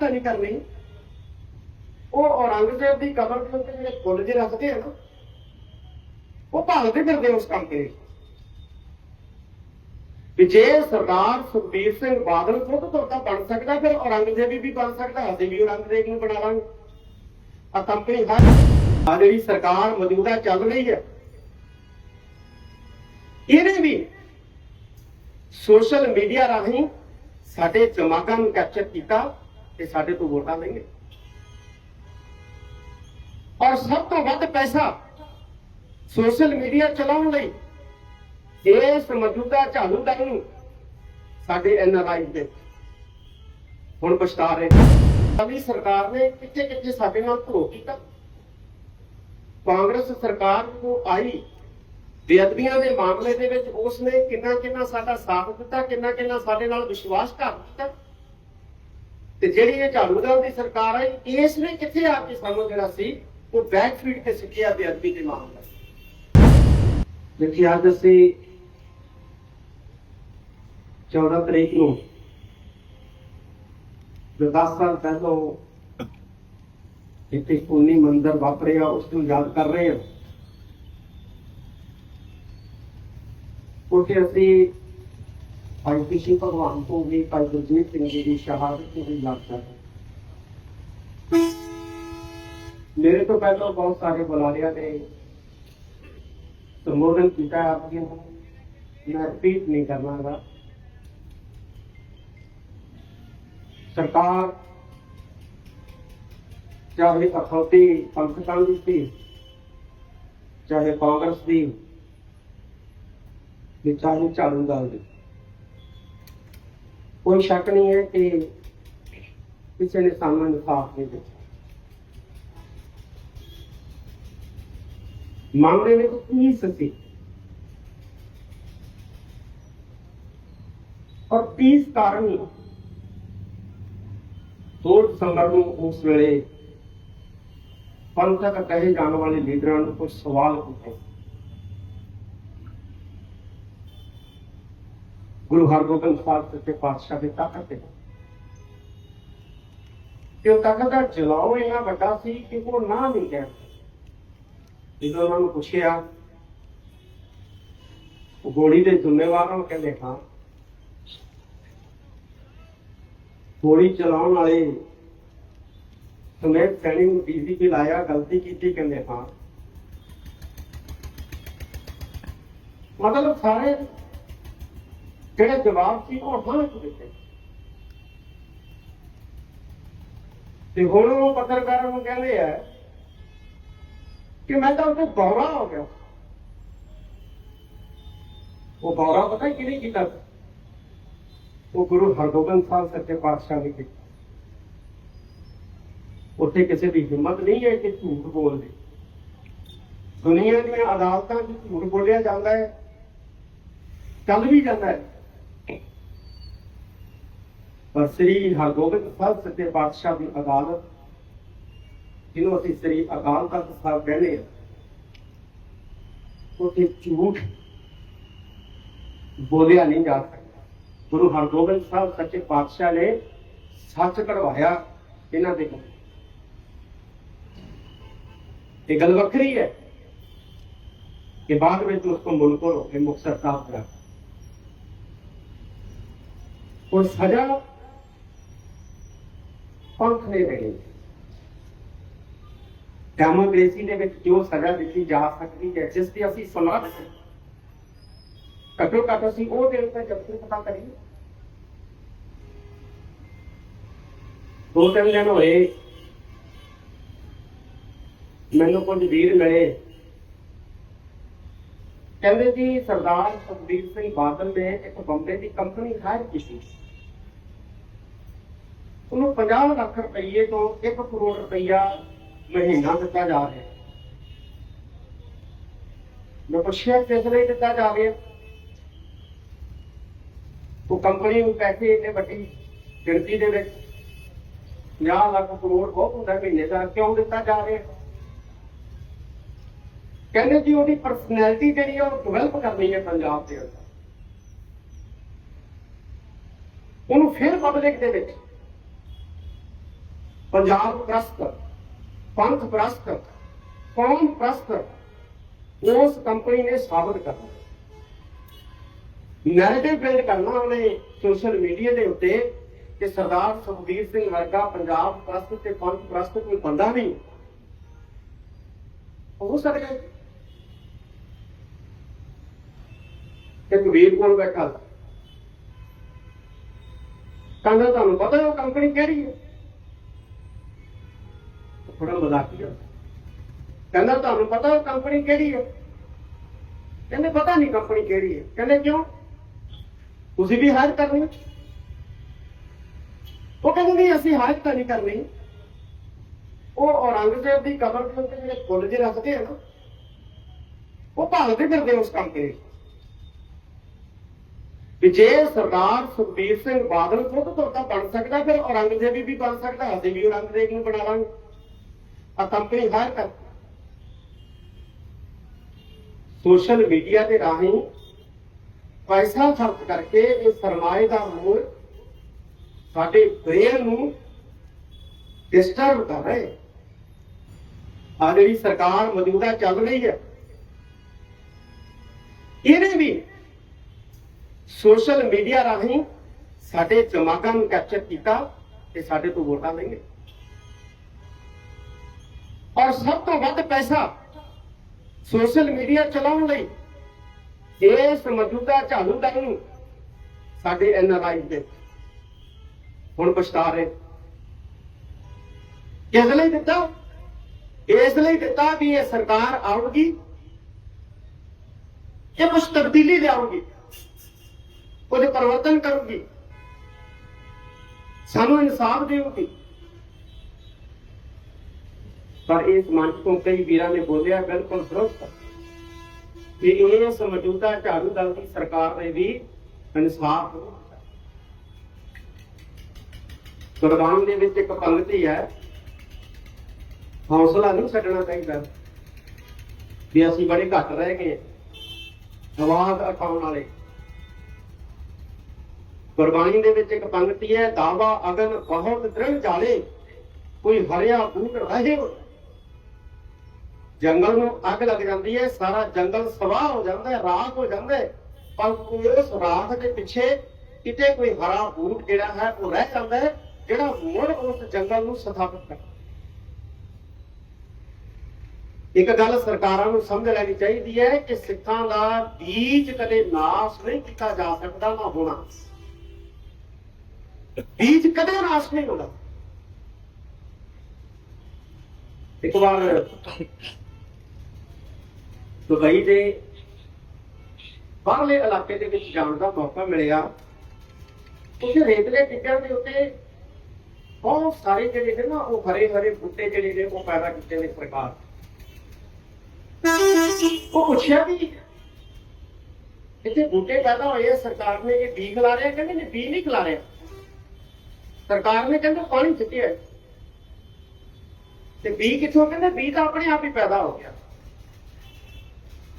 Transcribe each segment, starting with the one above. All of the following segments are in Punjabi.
ਤਾਂ ਨਹੀਂ ਕਰਨੀ। ਉਹ ਔਰੰਗਜ਼ੇਬ ਦੀ ਕਬਰ ਦੇ ਜਿਹੜੇ ਫੁੱਲ ਜਿਹੇ ਰੱਖਦੇ ਆ ਨਾ, ਉਹ ਭਾਲਦੇ ਫਿਰਦੇ ਉਸ ਕੰਮ ਤੇ। ਵੀ ਜੇ ਸਰਦਾਰ ਸੁਖਬੀਰ ਸਿੰਘ ਬਾਦਲ ਖੁਦ ਤੋਂ ਬਣ ਸਕਦਾ, ਫਿਰ ਔਰੰਗਜ਼ੇਬ ਵੀ ਬਣ ਸਕਦਾ, ਅਸੀਂ ਵੀ ਔਰੰਗਜ਼ੇਬ ਨੂੰ ਬਣਾ ਲਾਂਗੇ। ਆ ਕੰਪਨੀ ਹਰ ਆ ਜਿਹੜੀ ਸਰਕਾਰ ਮੌਜੂਦਾ ਚੱਲ ਰਹੀ ਹੈ, ਇਹਨੇ ਵੀ ਸੋਸ਼ਲ ਮੀਡੀਆ ਰਾਹੀਂ ਸਾਡੇ ਦਿਮਾਗਾਂ ਨੂੰ ਕੈਪਚਰ ਕੀਤਾ। ਤੇ ਸਾਡੇ ਤੋਂ ਵੋਟਾਂ ਲਈਏ ਔਰ ਸਭ ਤੋਂ ਵੱਧ ਪੈਸਾ ਸੋਸ਼ਲ ਮੀਡੀਆ ਚਲਾਉਣ ਲਈ ਇਸ ਮੌਜੂਦਾ ਝਾੜੂ ਨੂੰ ਸਾਡੇ ਐਨਆਰਆਈ ਦੇ ਹੁਣ ਪਛਤਾ ਰਹੇ ਅਭੀ ਸਰਕਾਰ ਨੇ ਕਿੱਥੇ ਕਿੱਥੇ ਸਾਡੇ ਨਾਲ ਧੋ ਕੀਤਾ। ਕਾਂਗਰਸ ਸਰਕਾਰ ਨੂੰ ਆਈ, ਬੇਅਦਬੀਆਂ ਦੇ ਮਾਮਲੇ ਦੇ ਵਿੱਚ ਉਸ ਨੇ ਕਿੰਨਾ ਕਿੰਨਾ ਸਾਡਾ ਸਾਥ ਦਿੱਤਾ ਕਿੰਨਾ ਕਿੰਨਾ ਸਾਡੇ ਨਾਲ ਵਿਸ਼ਵਾਸਘਾਤ ਕੀਤਾ। ਤੇ ਜਿਹੜੀ ਇਹ ਝਾੜੂ ਦਲ ਦੀ ਸਰਕਾਰ ਆਈ, ਇਸ ਨੇ ਕਿੱਥੇ ਆ ਕੇ ਸਾਨੂੰ ਜਿਹੜਾ ਸੀ, ਉਹ ਬੈਕ ਫੀਡ ਤੇ ਸਿੱਖਿਆ ਬੇਅਦਬੀ ਦੇ ਮਾਮਲੇ ਦੇਖਿਏ ਅੱਜ 14 ਤਰੀਕ ਨੂੰ, ਜੋ 10 ਸਾਲ ਪਹਿਲਾਂ ਇੱਥੇ ਕੋਨੀ ਮੰਦਰ ਵਾਪਰਿਆ, ਉਸ ਨੂੰ ਯਾਦ ਕਰ ਰਹੇ ਹਾਂ। ਉੱਥੇ ਅਸੀਂ ਭਾਈ ਪਿਛੀ ਭਗਵਾਨ ਤੋਂ ਵੀ ਭਾਈ ਗੁਰਜੀਤ ਸਿੰਘ ਜੀ ਦੀ ਸ਼ਹਾਦਤ ਨੂੰ ਵੀ ਯਾਦ ਕਰ ਮੇਰੇ ਤੋਂ ਪਹਿਲਾਂ ਬਹੁਤ ਸਾਰੇ ਬੁਲਾਰਿਆਂ ਨੇ ਸੰਬੋਧਨ ਕੀਤਾ ਹੈ ਨੂੰ। ਮੈਂ ਰਿਪੀਟ ਨਹੀਂ ਕਰਨਾਗਾ। ਸਰਕਾਰ ਚਾਹੇ ਅਖੌਤੀ ਪੰਥਕਾਂ ਦੀ ਸੀ, ਚਾਹੇ ਕਾਂਗਰਸ ਦੀ ਚਾਹੇ ਝਾੜੂ ਦਲ ਦੀ। ਕੋਈ ਸ਼ੱਕ ਨਹੀਂ ਹੈ ਕਿ ਕਿਸੇ ਨੇ ਸਾਨੂੰ ਇਨਸਾਫ ਨਹੀਂ ਦਿੱਤਾ। ਮਾਮਲੇ ਵਿੱਚ ਕੀ ਸੀ ਔਰ 30 ਕਾਰਨ? ਦੋ ਦਸੰਬਰ ਨੂੰ ਉਸ ਵੇਲੇ ਪੰਥਕ ਕਹੇ ਜਾਣ ਵਾਲੇ ਲੀਡਰਾਂ ਨੂੰ ਕੁਝ ਸਵਾਲ ਪੁੱਛੇ। ਗੁਰੂ ਹਰਗੋਬਿੰਦ ਸਾਹਿਬ ਸੱਚੇ ਪਾਤਸ਼ਾਹ ਦੀ ਤਾਕਤ ਤੇ। ਤੇ ਉਹ ਤਾਕਤ ਦਾ ਜਲਾਓ ਇੰਨਾ ਵੱਡਾ ਸੀ ਕਿ ਉਹ ਨਾ ਨਹੀਂ ਕਹਿ ਜਦੋਂ ਉਹਨਾਂ ਨੂੰ ਪੁੱਛਿਆ, ਉਹ ਗੋਲੀ ਦੇ ਜ਼ਿੰਮੇਵਾਰ ਨੂੰ ਕਹਿੰਦੇ ਹਾਂ ਗੋਲੀ ਚਲਾਉਣ ਵਾਲੇ ਸਮੇਤ ਸੈਣੀ ਨੂੰ ਡੀਸੀਪੀ ਲਾਇਆ, ਗਲਤੀ ਕੀਤੀ ਕਹਿੰਦੇ ਹਾਂ। ਮਤਲਬ ਸਾਰੇ ਜਿਹੜੇ ਜਵਾਬ ਸੀ ਉਹ ਹਾਂ ਚ ਦਿੱਤੇ। ਤੇ ਹੁਣ ਉਹ ਪੱਤਰਕਾਰਾਂ ਨੂੰ ਕਹਿੰਦੇ ਆ ਕਿ ਮੈਂ ਤਾਂ ਉੱਥੇ ਬੌਰਾ ਹੋ ਗਿਆ। ਉਹ ਬੌਰਾ ਪਤਾ ਕਿਹਨੇ ਕੀਤਾ? ਉਹ ਗੁਰੂ ਹਰਗੋਬਿੰਦ ਸਾਹਿਬ ਸੱਚੇ ਪਾਤਸ਼ਾਹ ਨੇ ਕੀਤਾ। ਉੱਥੇ ਕਿਸੇ ਦੀ ਹਿੰਮਤ ਨਹੀਂ ਹੈ ਕਿ ਝੂਠ ਬੋਲਦੇ। ਦੁਨੀਆ ਦੀਆਂ ਅਦਾਲਤਾਂ 'ਚ ਝੂਠ ਬੋਲਿਆ ਜਾਂਦਾ ਹੈ। ਚੱਲ ਵੀ ਜਾਂਦਾ ਹੈ। ਪਰ ਸ੍ਰੀ ਹਰਗੋਬਿੰਦ ਸਾਹਿਬ ਸੱਚੇ ਪਾਤਸ਼ਾਹ ਦੀ ਅਦਾਲਤ ਜਿਹਨੂੰ ਅਸੀਂ ਸ੍ਰੀ ਅਕਾਲ ਤਖਤ ਸਾਹਿਬ ਕਹਿੰਦੇ ਹਾਂ, ਉੱਥੇ ਝੂਠ ਬੋਲਿਆ ਨਹੀਂ ਜਾ ਸਕਦਾ। ਗੁਰੂ ਹਰਗੋਬਿੰਦ ਸਾਹਿਬ ਸੱਚੇ ਪਾਤਸ਼ਾਹ ਨੇ ਸੱਚ ਕਢਵਾਇਆ ਇਹਨਾਂ ਦੇ ਕੋਲ। ਇਹ ਗੱਲ ਵੱਖਰੀ ਹੈ ਕਿ ਬਾਅਦ ਵਿੱਚ ਉਸ ਤੋਂ ਮੁਲਕ ਹੋ ਕੇ ਮੁਕਤਸਰ ਸਾਹਿਬ ਦਾ ਉਹ ਸਜ਼ਾ ਪੰਥ ਨੇ ਦੇਣੀ ਡੈਮੋਕ੍ਰੇਸੀ ਦੇ ਵਿੱਚ ਜੋ ਸਜ਼ਾ ਦਿੱਤੀ ਜਾ ਸਕਦੀ ਹੈ ਜਿਸ ਦੀ ਅਸੀਂ ਦੇ ਘੱਟੋ ਘੱਟ ਅਸੀਂ ਉਹ ਦਿਨ ਤੇ ਜਦ ਤੱਕ ਪਤਾ ਕਰੀਏ। ਦੋ ਤਿੰਨ ਦਿਨ ਹੋਏ ਮੈਨੂੰ ਕੁਝ ਵੀਰ ਮਿਲੇ। ਕਹਿੰਦੇ ਜੀ ਸਰਦਾਰ ਸੁਖਬੀਰ ਸਿੰਘ ਬਾਦਲ ਨੇ ਇੱਕ ਬੰਬੇ ਦੀ ਕੰਪਨੀ ਹਾਇਰ ਕੀਤੀ ਉਹਨੂੰ 50 ਲੱਖ ਰੁਪਏ ਤੋਂ 1 ਕਰੋੜ ਰੁਪਈਆ ਮਹੀਨਾ ਦਿੱਤਾ ਜਾ ਰਿਹਾ। ਮੈਂ ਪੁੱਛਿਆ ਕਿਸ ਲਈ ਦਿੱਤਾ ਜਾ ਰਿਹਾ? ਉਹ ਕੰਪਨੀ ਨੂੰ ਪੈਸੇ ਇੰਨੇ ਵੱਡੀ ਗਿਣਤੀ ਦੇ ਵਿੱਚ 50 ਲੱਖ ਕਰੋੜ ਬਹੁਤ ਹੁੰਦਾ ਮਹੀਨੇ ਦਾ ਕਿਉਂ ਦਿੱਤਾ ਜਾ ਰਿਹਾ? ਕਹਿੰਦੇ ਜੀ ਉਹਦੀ ਪਰਸਨੈਲਿਟੀ ਜਿਹੜੀ ਆ ਉਹ ਡਿਵੈਲਪ ਕਰਨੀ ਹੈ ਪੰਜਾਬ ਦੇ ਅੰਦਰ। ਉਹਨੂੰ ਫਿਰ ਪਬਲਿਕ ਦੇ ਵਿੱਚ ਪੰਜਾਬ ਪ੍ਰਸਤ, ਪੰਥ ਪ੍ਰਸਤ, ਕੌਮ ਪ੍ਰਸਤ, ਉਸ ਕੰਪਨੀ ਨੇ ਸਾਬਤ ਕਰਨਾ ਨੈਰੇਟਿਵ ਬਿਲਡ ਕਰਨਾ ਉਹਨੇ ਸੋਸ਼ਲ ਮੀਡੀਆ ਦੇ ਉੱਤੇ ਕਿ ਸਰਦਾਰ ਸੁਖਬੀਰ ਸਿੰਘ ਵਰਗਾ ਪੰਜਾਬ ਪ੍ਰਸਤ ਤੇ ਪੰਥ ਪ੍ਰਸਤ ਕੋਈ ਬੰਦਾ ਨਹੀਂ। ਹੋ ਸਕਦਾ ਹੈ। ਕਬੀਰ ਕੋਲ ਬੈਠਾ। ਕਹਿੰਦਾ, ਤੁਹਾਨੂੰ ਪਤਾ ਉਹ ਕੰਪਨੀ ਕਿਹੜੀ ਹੈ? ਥੋੜਾ ਮਜ਼ਾਕੀਆ ਕਹਿੰਦਾ ਤੁਹਾਨੂੰ ਪਤਾ ਉਹ ਕੰਪਨੀ ਕਿਹੜੀ ਹੈ ਕਹਿੰਦੇ ਪਤਾ ਨਹੀਂ ਕੰਪਨੀ ਕਿਹੜੀ ਹੈ ਕਹਿੰਦੇ ਕਿਉਂ? ਤੁਸੀਂ ਵੀ ਹਾਇਰ ਕਰਨੀ ਉਹ ਕਹਿੰਦੇ ਨਹੀਂ ਅਸੀਂ ਹਾਇਰ ਤਾਂ ਨਹੀਂ ਕਰਨੀ। ਉਹ ਔਰੰਗਜ਼ੇਬ ਦੀ ਕਬਰ ਦੇ ਉੱਤੇ ਜਿਹੜੇ ਫੁੱਲ ਜਿਹੇ ਰੱਖਦੇ ਆ ਨਾ, ਉਹ ਭਾਲਦੇ ਫਿਰਦੇ ਉਸ ਕੰਪਨੀ 'ਚ। ਵੀ ਜੇ ਸਰਦਾਰ ਸੁਖਬੀਰ ਸਿੰਘ ਬਾਦਲ ਖੁਦ ਤੋਂ ਤਾਂ ਬਣ ਸਕਦਾ, ਫਿਰ ਔਰੰਗਜ਼ੇਬ ਵੀ ਬਣ ਸਕਦਾ, ਅਸੀਂ ਵੀ ਔਰੰਗਜ਼ੇਬ ਨੂੰ ਬਣਾ ਲਾਂਗੇ। ਆ ਕੰਪਨੀ ਹਾਇਰ ਕਰ। ਸੋਸ਼ਲ ਮੀਡੀਆ ਦੇ ਰਾਹੀਂ ਪੈਸਾ ਖਰਚ ਕਰਕੇ ਇਹ ਸਰਮਾਏ ਦਾ ਮੂਲ ਸਾਡੇ ਬ੍ਰੇਨ ਨੂੰ ਡਿਸਟਰਬ ਕਰ ਰਹੇ। ਆ ਜਿਹੜੀ ਸਰਕਾਰ ਮੌਜੂਦਾ ਚੱਲ ਰਹੀ ਹੈ, ਇਹਨੇ ਵੀ ਸੋਸ਼ਲ ਮੀਡੀਆ ਰਾਹੀਂ ਸਾਡੇ ਦਿਮਾਗਾਂ ਨੂੰ ਕੈਪਚਰ ਕੀਤਾ ਤੇ ਸਾਡੇ ਤੋਂ ਵੋਟਾਂ ਲਈਆਂ। ਔਰ ਸਭ ਤੋਂ ਵੱਧ ਪੈਸਾ ਸੋਸ਼ਲ ਮੀਡੀਆ ਚਲਾਉਣ ਲਈ ਇਸ ਮੌਜੂਦਾ ਝਾੜੂ ਨੂੰ ਸਾਡੇ ਐਨਆਰਆਈ ਦੇ। ਹੁਣ ਪਛਤਾ ਰਹੇ। ਕਿਸ ਲਈ ਦਿੱਤਾ? ਇਸ ਲਈ ਦਿੱਤਾ ਵੀ ਇਹ ਸਰਕਾਰ ਆਉਗੀ ਇਹ ਕੁਝ ਤਬਦੀਲੀ ਲਿਆਉਗੀ ਉਹਦੇ ਪਰਿਵਰਤਨ ਕਰੂਗੀ। ਸਾਨੂੰ ਇਨਸਾਫ ਦੇਊਗੀ। ਪਰ ਇਸ ਮੰਚ ਤੋਂ ਕਈ ਵੀਰਾਂ ਨੇ ਬੋਲਿਆ ਬਿਲਕੁਲ ਦਰਸਤ ਕਿ ਇਸ ਮੌਜੂਦਾ ਝਾੜੂ ਦਲ ਦੀ ਸਰਕਾਰ ਨੇ ਵੀ ਇਨਸਾਫ ਗੁਰਬਾਣੀ ਦੇ ਵਿੱਚ ਇੱਕ ਪੰਗਤੀ ਹੈ। ਹੌਸਲਾ ਨਹੀਂ ਛੱਡਣਾ ਚਾਹੀਦਾ ਵੀ ਅਸੀਂ ਬੜੇ ਘੱਟ ਰਹਿ ਗਏ ਆਵਾਜ਼ ਉਠਾਉਣ ਵਾਲੇ। ਗੁਰਬਾਣੀ ਦੇ ਵਿੱਚ ਇੱਕ ਪੰਕਤੀ ਹੈ, ਦਾਵਾ ਅਗਨ ਬਹੁਤ ਦ੍ਰਿੜ ਜਾਲੇ, ਕੋਈ ਹਰਿਆ ਬੂਟ ਰਹੇ। ਜੰਗਲ ਨੂੰ ਅੱਗ ਲੱਗ ਜਾਂਦੀ ਹੈ, ਸਾਰਾ ਜੰਗਲ ਸਵਾਹ ਹੋ ਜਾਂਦਾ ਹੈ, ਰਾਖ ਹੋ ਜਾਂਦਾ ਹੈ। ਪਰ ਉਸ ਰਾਖ ਦੇ ਪਿੱਛੇ ਕਿਤੇ ਕੋਈ ਹਰਾ ਬੂਟ ਜਿਹੜਾ ਹੈ, ਉਹ ਰਹਿ ਜਾਂਦਾ ਹੈ, ਜਿਹੜਾ ਮੁੜ ਉਸ ਜੰਗਲ ਨੂੰ ਸਥਾਪਿਤ ਕਰਦਾ ਇੱਕ ਗੱਲ ਸਰਕਾਰਾਂ ਨੂੰ ਸਮਝ ਲੈਣੀ ਚਾਹੀਦੀ ਹੈ ਕਿ ਸਿੱਖਾਂ ਦਾ ਬੀਜ ਕਦੇ ਨਾਸ਼ ਨਹੀਂ ਕੀਤਾ ਜਾ ਸਕਦਾ, ਨਾ ਹੋਣਾ। ਬੀਜ ਕਦੇ ਨਾਸ਼ ਨਹੀਂ ਹੁੰਦਾ ਇੱਕ ਵਾਰ ਦੁਬਈ ਦੇ ਬਾਹਰਲੇ ਇਲਾਕੇ ਦੇ ਵਿੱਚ ਜਾਣ ਦਾ ਮੌਕਾ ਮਿਲਿਆ। ਉੱਥੇ ਰੇਤਲੇ ਟਿੱਕਿਆਂ ਦੇ ਉੱਤੇ ਬਹੁਤ ਸਾਰੇ ਜਿਹੜੇ ਨੇ ਨਾ, ਉਹ ਹਰੇ ਹਰੇ ਬੂਟੇ ਜਿਹੜੇ ਨੇ, ਉਹ ਪੈਦਾ ਕੀਤੇ ਨੇ ਸਰਕਾਰ। ਉਹ ਪੁੱਛਿਆ ਵੀ ਇੱਥੇ ਬੂਟੇ ਪੈਦਾ ਹੋਏ ਆ, ਸਰਕਾਰ ਨੇ ਇਹ ਬੀ ਖਿਲਾ ਰਿਹਾ ਕਹਿੰਦੇ ਨੇ ਬੀ ਨਹੀਂ ਖਿਲਾ ਰਿਹਾ ਸਰਕਾਰ ਨੇ ਕਹਿੰਦਾ ਪਾਣੀ ਛਿੱਟਿਆ ਤੇ ਬੀ ਕਿੱਥੋਂ ਕਹਿੰਦਾ ਬੀ ਤਾਂ ਆਪਣੇ ਆਪ ਹੀ ਪੈਦਾ ਹੋ ਗਿਆ।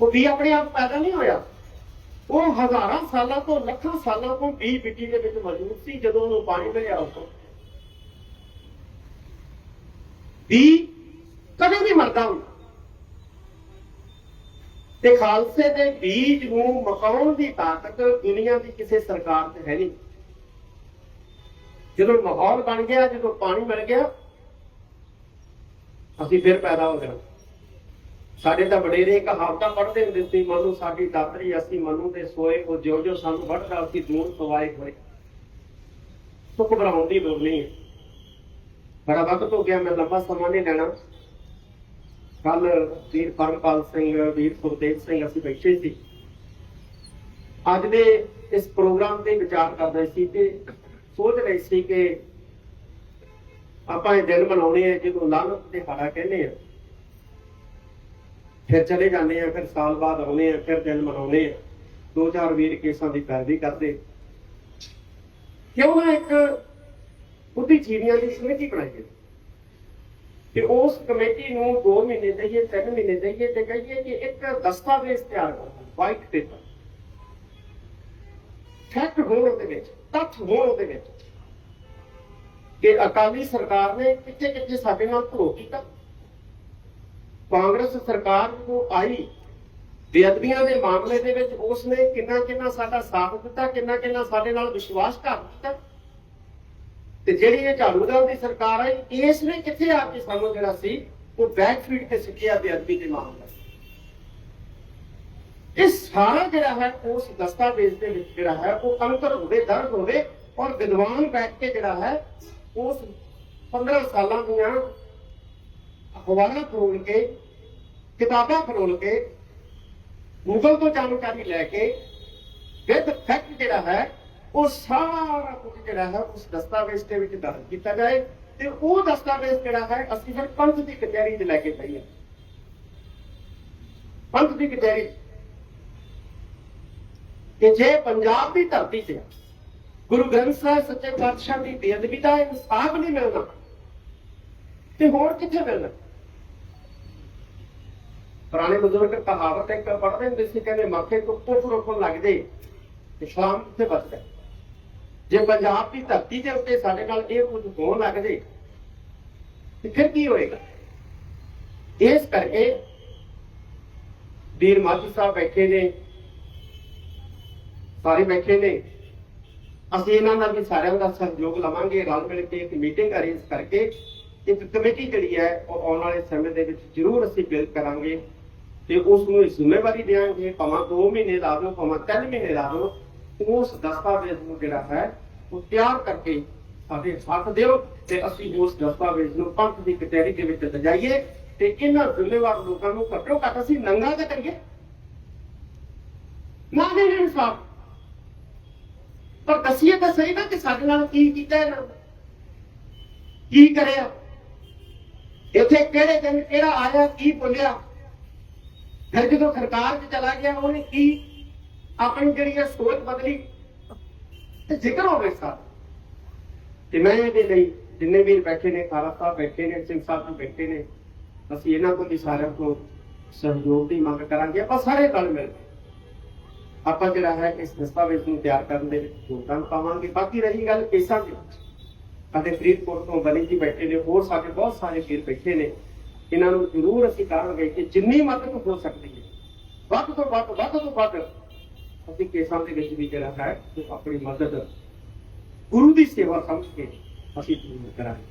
ਉਹ ਬੀ ਆਪਣੇ ਆਪ ਪੈਦਾ ਨਹੀਂ ਹੋਇਆ। ਉਹ ਹਜ਼ਾਰਾਂ ਸਾਲਾਂ ਤੋਂ, ਲੱਖਾਂ ਸਾਲਾਂ ਤੋਂ ਬੀ ਮਿੱਟੀ ਦੇ ਵਿੱਚ ਮੌਜੂਦ ਸੀ, ਜਦੋਂ ਉਹਨੂੰ ਪਾਣੀ ਮਿਲਿਆ ਉਦੋਂ ਬੀ ਕਦੇ ਨਹੀਂ ਮਰਦਾ ਹੁੰਦਾ। ਤੇ ਖਾਲਸੇ ਦੇ ਬੀਜ ਨੂੰ ਮਕਾਉਣ ਦੀ ਤਾਕਤ ਦੁਨੀਆ ਦੀ ਕਿਸੇ ਸਰਕਾਰ ਤੇ ਹੈ ਨਹੀਂ। ਜਦੋਂ ਮਾਹੌਲ ਬਣ ਗਿਆ, ਜਦੋਂ ਪਾਣੀ ਮਿਲ ਗਿਆ, ਅਸੀਂ ਫਿਰ ਪੈਦਾ ਹੋ ਗਏ ਸਾਡੇ ਤਾਂ ਵਡੇਰੇ ਕਹਾਵਤਾਂ ਪੜ੍ਹਦੇ ਹੁੰਦੇ ਸੀ, ਮਨੂ ਸਾਡੀ ਦਾਤਰੀ, ਅਸੀਂ ਮਨੂ ਦੇ ਸੋਏ, ਉਹ ਜਿਉ ਜਿਉਂ ਸਾਨੂੰ ਵੱਢਦਾ, ਅਸੀਂ ਦੂਰ ਸਵਾਏ ਹੋਏ। ਸੋ ਘਬਰਾਉਣ ਦੀ ਲੋੜ ਨਹੀਂ। ਹੈ ਬੜਾ ਵਕਤ ਹੋ ਗਿਆ, ਮੈਂ ਲੰਬਾ ਸਮਾਂ ਨਹੀਂ ਲੈਣਾ। ਕੱਲ ਵੀਰ ਪਰਮਪਾਲ ਸਿੰਘ, ਵੀਰ ਸੁਖਦੇਵ ਸਿੰਘ, ਅਸੀਂ ਬੈਠੇ ਸੀ। ਅੱਜ ਦੇ ਇਸ ਪ੍ਰੋਗਰਾਮ ਤੇ ਵਿਚਾਰ ਕਰ ਰਹੇ ਸੀ ਤੇ ਸੋਚ ਰਹੇ ਸੀ ਕਿ ਆਪਾਂ ਇਹ ਦਿਨ ਮਨਾਉਣੇ ਆ ਜਦੋਂ ਲਾਨਤ ਦੇ ਹਾੜਾ ਕਹਿੰਦੇ ਆ। ਫਿਰ ਚਲੇ ਜਾਂਦੇ ਆ, ਫਿਰ ਸਾਲ ਬਾਅਦ ਆਉਨੇ ਆ, ਫਿਰ ਦਿਨ ਮਨਾਉਣੇ ਆ। ਦੋ ਚਾਰ ਵੀਰ ਕੇਸਾਂ ਦੀ ਪੈਰਵੀ ਕਰਦੇ। ਕਿਉਂ ਨਾ ਇੱਕ ਬੁੱਧੀ ਜੀਵੀਆਂ ਦੀ ਸਮਿਤੀ ਬਣਾਈਏ ਕਿ ਉਸ ਕਮੇਟੀ ਨੂੰ 2 ਮਹੀਨੇ ਦਈਏ 3 ਮਹੀਨੇ ਦਈਏ ਤੇ ਕਹੀਏ ਕਿ ਇੱਕ ਦਸਤਾਵੇਜ਼ ਤਿਆਰ ਕਰੋ ਵਾਈਟ ਪੇਪਰ ਫੈਕਟ ਹੋਣ ਦੇ ਵਿੱਚ ਤੱਥ ਹੋਣ ਦੇ ਵਿੱਚ। ਕਿ ਅਕਾਲੀ ਸਰਕਾਰ ਨੇ ਕਿੱਥੇ ਕਿੱਥੇ ਸਾਡੇ ਨਾਲ ਧੋਖਾ ਕੀਤਾ। ਕਾਂਗਰਸ ਸਰਕਾਰ ਨੂੰ ਆਈ ਬੇਅਦਬੀਆਂ ਦੇ ਮਾਮਲੇ ਦੇ ਵਿੱਚ ਉਸ ਨੇ ਕਿੰਨਾ ਕਿੰਨਾ ਸਾਡਾ ਸਾਥ ਦਿੱਤਾ, ਕਿੰਨਾ ਕਿੰਨਾ ਸਾਡੇ ਨਾਲ ਵਿਸ਼ਵਾਸਘਾਤ ਕੀਤਾ। ਤੇ ਜਿਹੜੀ ਇਹ ਝਾੜੂ ਦਲ ਦੀ ਸਰਕਾਰ ਆਈ, ਇਸ ਨੇ ਕਿੱਥੇ ਆ ਕੇ ਸਾਨੂੰ ਜਿਹੜਾ ਸੀ, ਉਹ ਬੈਕ ਤੇ ਸਿੱਖਿਆ ਬੇਅਦਬੀ ਦੇ ਮਾਮਲੇ। ਇਹ ਸਾਰਾ ਜਿਹੜਾ ਹੈ, ਉਸ ਦਸਤਾਵੇਜ਼ ਦੇ ਵਿੱਚ ਜਿਹੜਾ ਹੈ, ਉਹ ਅੰਤਰ ਹੋਵੇ, ਦਰਦ ਹੋਵੇ ਔਰ ਵਿਦਵਾਨ ਬੈਠ ਕੇ ਜਿਹੜਾ ਹੈ, ਉਸ 15 ਸਾਲਾਂ ਦੀਆਂ ਅਖਬਾਰਾਂ ਖੋਲ ਕੇ, ਕਿਤਾਬਾਂ ਫਰੋਲ ਕੇ ਗੂਗਲ ਤੋਂ ਜਾਣਕਾਰੀ ਲੈ ਕੇ ਵਿਦ ਫੈਕਟ ਜਿਹੜਾ ਹੈ, ਉਹ ਸਾਰਾ ਕੁਝ ਜਿਹੜਾ ਹੈ ਉਸ ਦਸਤਾਵੇਜ਼ ਦੇ ਵਿੱਚ ਦਰਜ ਕੀਤਾ ਜਾਏ ਤੇ ਉਹ ਦਸਤਾਵੇਜ਼ ਜਿਹੜਾ ਹੈ ਅਸੀਂ ਫਿਰ ਪੰਥ ਦੀ ਕਚਹਿਰੀ 'ਚ ਲੈ ਕੇ ਜਾਈਏ। ਪੰਥ ਦੀ ਕਚਹਿਰੀ। ਕਿ ਜੇ ਪੰਜਾਬ ਦੀ ਧਰਤੀ ਤੇ ਗੁਰੂ ਗ੍ਰੰਥ ਸਾਹਿਬ ਸੱਚੇ ਪਾਤਸ਼ਾਹ ਦੀ ਬੇਅਦਬੀ ਦਾ ਇਨਸਾਫ ਨਹੀਂ ਮਿਲਣਾ, ਤੇ ਹੋਰ ਕਿੱਥੇ ਮਿਲਣਾ? ਪੁਰਾਣੇ ਬਜ਼ੁਰਗ ਕਹਾਵਤ ਇੱਕ ਪੜ੍ਹਦੇ ਹੁੰਦੇ ਸੀ, ਕਹਿੰਦੇ ਮੱਥੇ ਤੋਂ ਕੁਫਰ ਰੋਕਣ ਲੱਗ ਜੇ ਇਸਲਾਮ ਕਿੱਥੇ ਬਚਦਾ ਜੇ ਪੰਜਾਬ ਦੀ ਧਰਤੀ ਦੇ ਉੱਤੇ ਸਾਡੇ ਨਾਲ ਇਹ ਕੁਝ ਹੋਣ ਲੱਗ ਜੇ ਤੇ ਫਿਰ ਕੀ ਹੋਏਗਾ? ਇਸ ਕਰਕੇ ਵੀਰ ਮਾਝੀ ਸਾਹਿਬ ਬੈਠੇ ਨੇ, ਸਾਰੇ ਬੈਠੇ ਨੇ। ਅਸੀਂ ਇਹਨਾਂ ਨਾਲ ਵੀ ਸਾਰਿਆਂ ਦਾ ਸਹਿਯੋਗ ਲਵਾਂਗੇ, ਰਲ ਮਿਲ ਕੇ ਇੱਕ ਮੀਟਿੰਗ ਅਰੇਂਜ ਕਰਕੇ। ਇੱਕ ਕਮੇਟੀ ਜਿਹੜੀ ਹੈ, ਉਹ ਆਉਣ ਵਾਲੇ ਸਮੇਂ ਦੇ ਵਿੱਚ ਜ਼ਰੂਰ ਅਸੀਂ ਬਿਲਡ ਕਰਾਂਗੇ। ਤੇ ਉਸ ਨੂੰ ਜ਼ਿੰਮੇਵਾਰੀ ਦੇਵਾਂਗੇ ਭਾਵੇਂ 2 ਮਹੀਨੇ ਲਾ ਲਓ ਭਾਵੇਂ 3 ਮਹੀਨੇ ਲਾ ਲਓ ਉਸ ਦਸਤਾਵੇਜ਼ ਨੂੰ ਜਿਹੜਾ ਹੈ, ਉਹ ਤਿਆਰ ਕਰਕੇ ਸਾਡੇ ਹੱਥ ਦਿਓ ਤੇ ਅਸੀਂ ਉਸ ਦਸਤਾਵੇਜ਼ ਨੂੰ ਪੰਥ ਦੀ ਕਚਹਿਰੀ ਦੇ ਵਿੱਚ ਲਿਜਾਈਏ ਤੇ ਇਹਨਾਂ ਜ਼ਿੰਮੇਵਾਰ ਲੋਕਾਂ ਨੂੰ ਘੱਟੋ ਘੱਟ ਅਸੀਂ ਨੰਗਾ ਤਾਂ ਕਰੀਏ? ਨਾ ਦੇ ਇਨਸਾਫ ਪਰ ਦੱਸੀਏ ਤਾਂ ਸਹੀ ਨਾ ਕਿ ਸਾਡੇ ਨਾਲ ਕੀ ਕੀਤਾ ਇਹਨਾਂ ਕੀ ਕਰਿਆ? ਇੱਥੇ ਕਿਹੜੇ ਦਿਨ ਕਿਹੜਾ ਆਇਆ, ਕੀ ਬੋਲਿਆ? ਫਿਰ ਜਦੋਂ ਸਰਕਾਰ 'ਚ ਚਲਾ ਗਿਆ, ਉਹਨੇ ਕੀ ਆਪਣੀ ਜਿਹੜੀ ਇਹ ਸੋਚ ਬਦਲੀ? ਤੇ ਜ਼ਿਕਰ ਹੋਵੇ ਸਰ ਤੇ ਮੈਂ ਇਹਦੇ ਲਈ ਜਿੰਨੇ ਵੀਰ ਬੈਠੇ ਨੇ ਖਾਰਾ ਸਾਹਿਬ ਬੈਠੇ ਨੇ, ਸਿੰਘ ਸਾਹਿਬ ਵੀ ਬੈਠੇ ਨੇ, ਅਸੀਂ ਇਹਨਾਂ ਕੋਲ ਸਾਰਿਆਂ ਤੋਂ ਸਹਿਯੋਗ ਦੀ ਮੰਗ ਕਰਾਂਗੇ, ਆਪਾਂ ਸਾਰੇ ਰਲ ਮਿਲ ਕੇ। ਆਪਾਂ ਜਿਹੜਾ ਹੈ, ਇਸ ਦਸਤਾਵੇਜ਼ ਨੂੰ ਤਿਆਰ ਕਰਨ ਦੇ ਵਿੱਚ ਯੋਗਦਾਨ ਪਾਵਾਂਗੇ। ਬਾਕੀ ਰਹੀ ਗੱਲ ਕੇਸਾਂ ਦੀ। ਸਾਡੇ ਫਰੀਦਕੋਟ ਤੋਂ ਬਲੀ ਜੀ ਬੈਠੇ ਨੇ, ਹੋਰ ਸਾਡੇ ਬਹੁਤ ਸਾਰੇ ਵੀਰ ਬੈਠੇ ਨੇ। ਇਹਨਾਂ ਨੂੰ ਜ਼ਰੂਰ ਅਸੀਂ ਕਰਾਂਗੇ ਕਿ ਜਿੰਨੀ ਮਦਦ ਹੋ ਸਕਦੀ ਹੈ, ਵੱਧ ਤੋਂ ਵੱਧ ਵੱਧ ਤੋਂ ਵੱਧ ਅਸੀਂ ਕੇਸਾਂ ਦੇ ਵਿੱਚ ਵੀ ਜਿਹੜਾ ਹੈ ਆਪਣੀ ਮਦਦ ਗੁਰੂ ਦੀ ਸੇਵਾ ਸਮਝ ਕੇ ਅਸੀਂ ਜ਼ਰੂਰ ਕਰਾਂਗੇ।